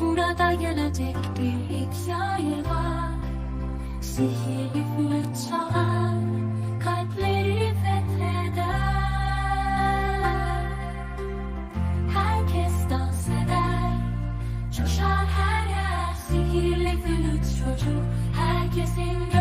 Burada gelecek bir hikaye var. Sihirli flüt çalar Kalpleri fetheder. Herkes dans eder Coşar her yer. Sihirli flüt çocuk Herkesin